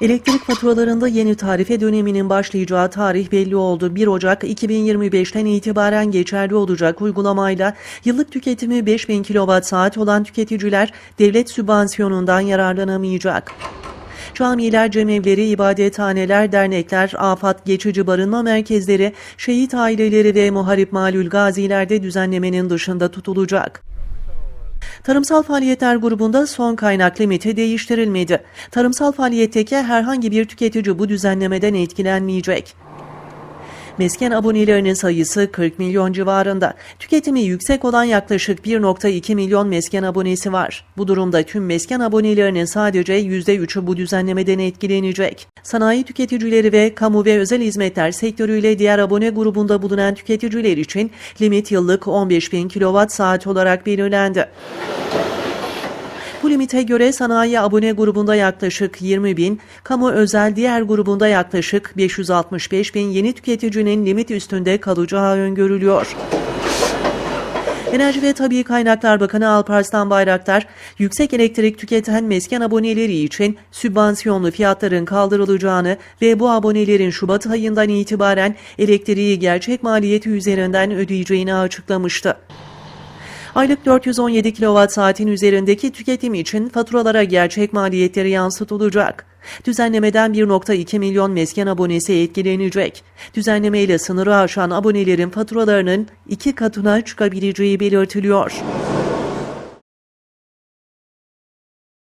Elektrik faturalarında yeni tarife döneminin başlayacağı tarih belli oldu. 1 Ocak 2025'ten itibaren geçerli olacak uygulamayla yıllık tüketimi 5000 kWh olan tüketiciler devlet sübvansiyonundan yararlanamayacak. Camiler, cemevleri, ibadethaneler, dernekler, afat geçici barınma merkezleri, şehit aileleri ve muharip malul gazilerde düzenlemenin dışında tutulacak. Tarımsal faaliyetler grubunda son kaynak limiti değiştirilmedi. Tarımsal faaliyetteki herhangi bir tüketici bu düzenlemeden etkilenmeyecek. Mesken abonelerinin sayısı 40 milyon civarında. Tüketimi yüksek olan yaklaşık 1.2 milyon mesken abonesi var. Bu durumda tüm mesken abonelerinin sadece %3'ü bu düzenlemeden etkilenecek. Sanayi tüketicileri ve kamu ve özel hizmetler sektörüyle diğer abone grubunda bulunan tüketiciler için limit yıllık 15 bin kilowatt saat olarak belirlendi. Bu limite göre sanayi abone grubunda yaklaşık 20 bin, kamu özel diğer grubunda yaklaşık 565 bin yeni tüketicinin limit üstünde kalacağı öngörülüyor. Enerji ve Tabii Kaynaklar Bakanı Alparslan Bayraktar, yüksek elektrik tüketen mesken aboneleri için sübvansiyonlu fiyatların kaldırılacağını ve bu abonelerin Şubat ayından itibaren elektriği gerçek maliyeti üzerinden ödeyeceğini açıklamıştı. Aylık 417 kWh saatin üzerindeki tüketim için faturalara gerçek maliyetleri yansıtılacak. Düzenlemeden 1.2 milyon mesken abonesi etkilenecek. Düzenlemeyle sınırı aşan abonelerin faturalarının iki katına çıkabileceği belirtiliyor.